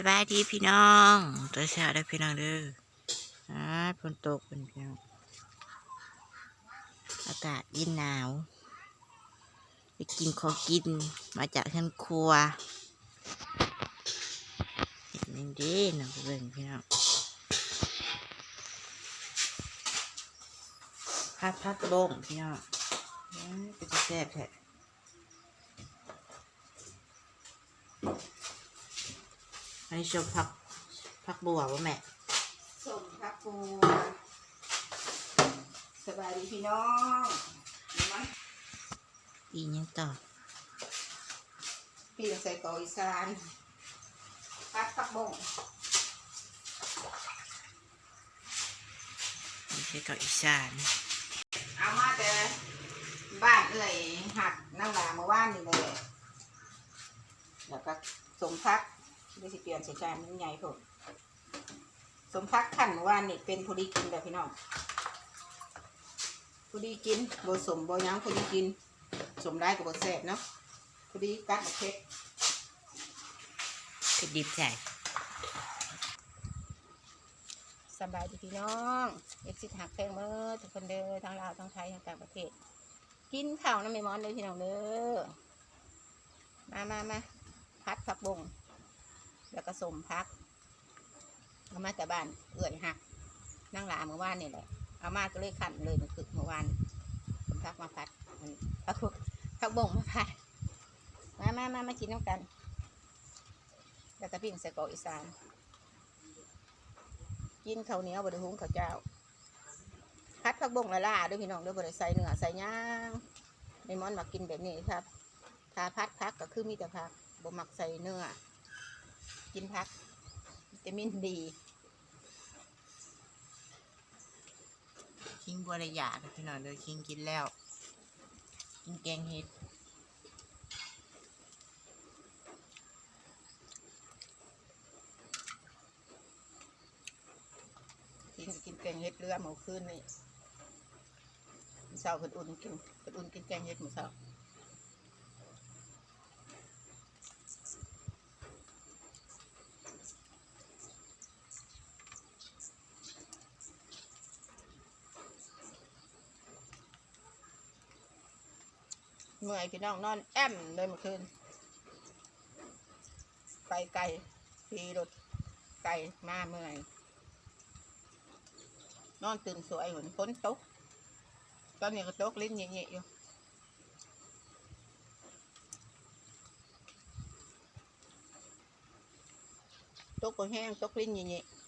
สบายดีพี่น้องตัวเช้าได้พี่น้องเด้ออ่าฝนตกเป็นพี่น้องอากาศเย็นหนาวไปกินของกินมาจากท่นครัวเห็นนี่ด้น้องเบิ่งพี่น้องพัดพัดบงพี่น้องเป็นแซ่บแท้ อันนี้ชมพักพักบัววะแม่สมพักปูสบายดีพี่น้องเห็นไหมอีกยังต่อพี่ต้องใส่กออีสานพัดผักบงไม่ใช่เกาอีสานเอามาแต่บ้านเอ่ยหักนั่งหลาเมื่อวานนี่เลยแล้วก็สมพัก ได้สิเปลี่ยนใส่จานมันใหญ่ผมสมพักขันเมื่อวานนี่เป็นพอดีกินแบบพี่น้องพอดีกินโบสมโบหยังพอดีกิน สมได้กับโบแซ่บเนาะพอดีกัดกับเพชรคือดิบใส่สบายดีพี่น้องเอ็กซิหักแพงเมื่อทุกคนเด้อทั้งลาวทั้งไทยทั้งต่างประเทศ กินข้าวน้ำไม่มอนเลยพี่น้องเด้อมามามาพัดผักบง แล้วก็สมพักเอามาแต่บ้านเอื่อยหักนั่งหลาเมื่อวานนี่แหละเอามาก็เลยขันเลยมันคือเมื่อวานสมพักมาพัดมันผักผักบ่งมาพัดมามามามากินน้ำกันแล้วก็ปิ้งใส่กอกอีสานกินข้าวเหนียวบดหุงข้าวเจ้าพัดผักบงละล่าด้วยพี่น้องด้วยบดใส่เนื้อใส่ย่างในมอนมากินแบบนี้ครับถ้าพัดพักก็คือมีแต่พักบ่มักใส่เนื้อ กินพักวิตามินดีคิงบัวระยะพี่น้องเด้อคิงกินแล้ว กินแกงเห็ดกินกินแกงเห็ดเรือหมูคืนนี่มื้อเช้าเพิ่นอุ่นกินเพิ่นอุ่นกินแกงเห็ดหมูเช้า เมื่อยพี่น้องนอนแอมเลยเมื่อคืนไปไกลขี่รถไกลมาเมื่อยนอนตื่นสวยเหมือนฝนตกตอนนี้ก็ตกลิ้นเงี้ยๆอยู่ตกก็แห้งตกลิ้นเงี้ยๆ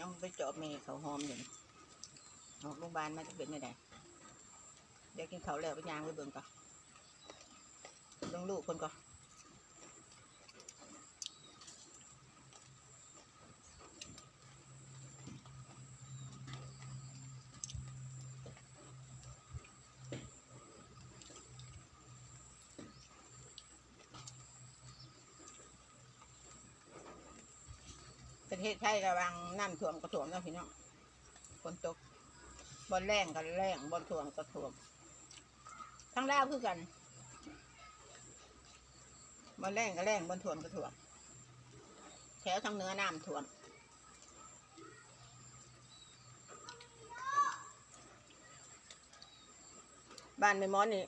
ยังไปเจาะเมย์เขาหอมอยู่ออกโรงพยาบาลมาจะเป็นยังไงเดี๋ยวกินเขาแล้วไปยางไปเบิ่งก่อนเบิ่งลูกคนก่อน ประเทศไทยระวังน้ำท่วมกระถ่วมนะพี่น้องฝนตกบอลแรงกันแรงบอลถ่วมก็ถ่วมทั้งลาวคือกันบอลแรงก็แรงบอลถ่วมก็ถ่วมแถวทางเหนือน้ำท่วมบ้านไม่มอนนี่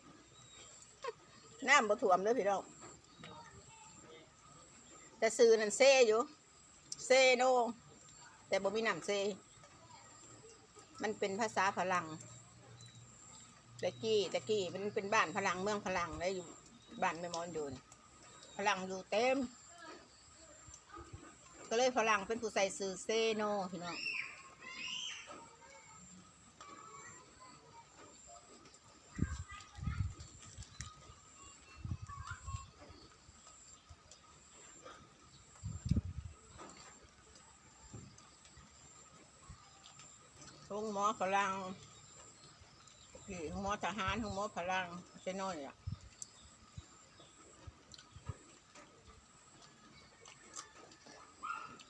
น้ำบ่ถ่วมเลยพี่น้องแต่ซื้อนั่นเซ่อยู่ ซโนแต่บ่มีน้ำเซ มันเป็นภาษาพลังตะกี้ตะกี้มันเป็นบ้านพลังเมืองพลังได้อยู่บ้านไม่มอนอยู่พลังอยู่เต็ม ก็เลยพลังเป็นผู้ใส่สื่อเซโนพี่น้อง โอ้งหมอฝรั่งพี่หมอทหารหมอพลังใช่น้อยอะ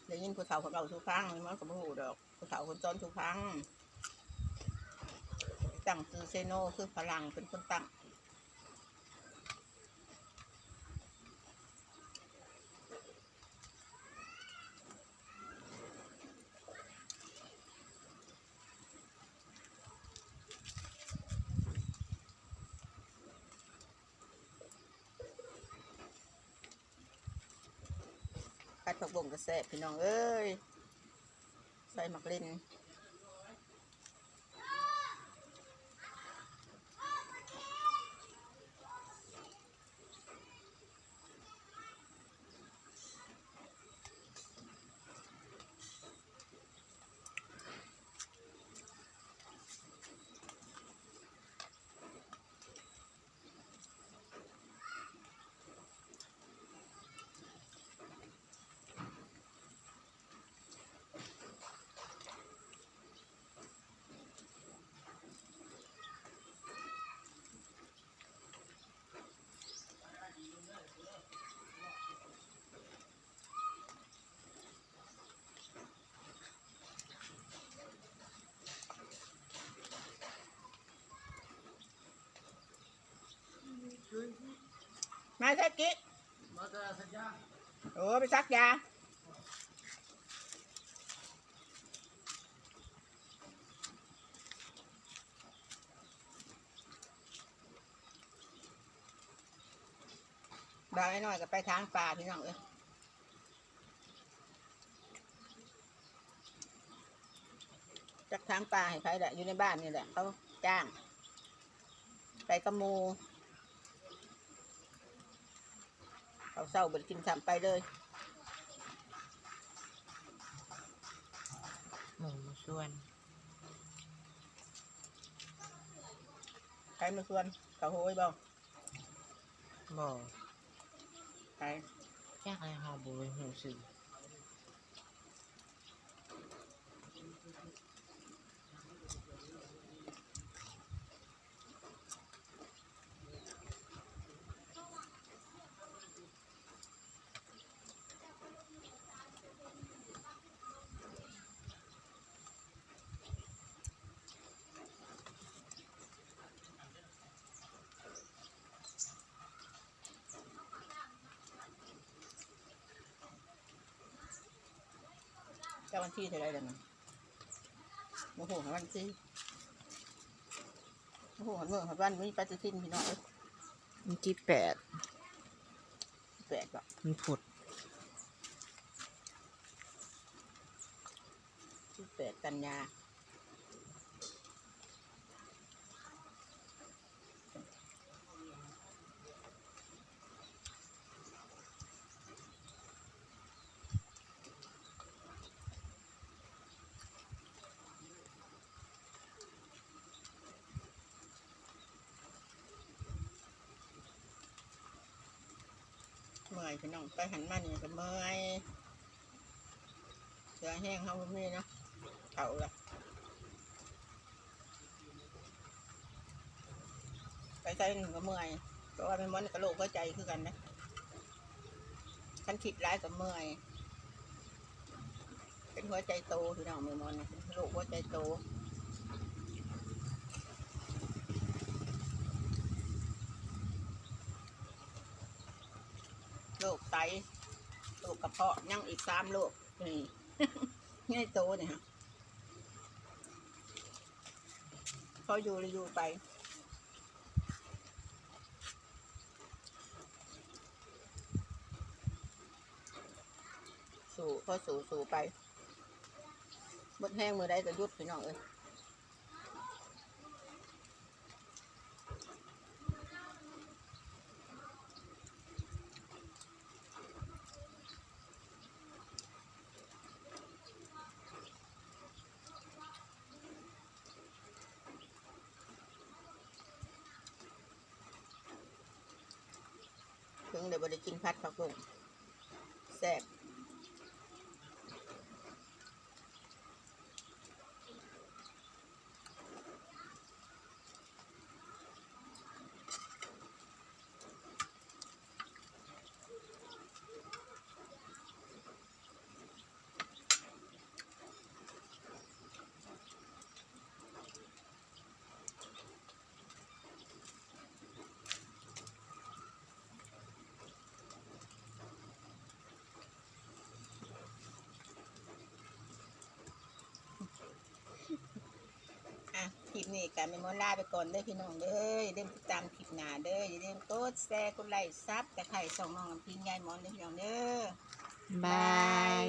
ได้ยินผู้เฒ่าคนเราทุกครั้งมันก็บ่หูดอกผู้สาวคนจนทุกครั้งตั้งซื้อเซโนคือพลังเป็นคนตั้ง ผักบ่งกระแสบพี่น้องเอ้ย ใส่หมักลิน ใส่กิ๊กมาแต่สัญญาโอ้ไปซักยาบางไอ้น้อยก็ไปทางป่าพี่น้องเอ้ยจากทางป่าให้ใครแหละอยู่ในบ้านนี่แหละเขาจ้าง ไปกระมู เขาเศร้าเบิดกินซ้ำไปเลยหมูส่วนใครมาชวนเขาโหยบ่บ่ใครยากอะไเฮาบ่รู้หูสึกเจ้าวันที่เท่าไรเดี๋ยวมันโมโหของวันที่โมโหของเมืองของวันมีปฏิทินพี่น้องเอ้ยมันที่แปดแปลกบ่มันผุดที่แปดกันยา อยพี่น้องไปหันมานี่ก็เมื่อยเสือแห้งเขาบ่มีเนาะเขาละไปใส่หนึ่งก็เมื่อยเพราะว่าเป็นมันกระโหลกหัวใจคือกันนะฉันคิดร้ายกับเมื่อย เป็นหัวใจโตพี่น้องมือมันเป็นโรคหัวใจโต โรคไตโรคกระเพาะยังอีกสามโรคนี่ง่ายโตเนี่ยฮะพออยู่เลยอยู่ไปสู่พอสู่สู่ไปบดแห้งมือได้ก็ยุดพี่น้องเอ้ย เดี๋ยวบริกินพัดผักบุ้งแซ่บ นี้กันแม่มอนลาไปก่อนเด้อพี่น้องเด้ออย่าลืมติดตามคลิปหน้าเด้ออย่าลืมกดแชร์กดไลค์ซับแต่ไข่ส่องน้องน้ำพิงยายมอนเด้อพี่น้องเด้อบาย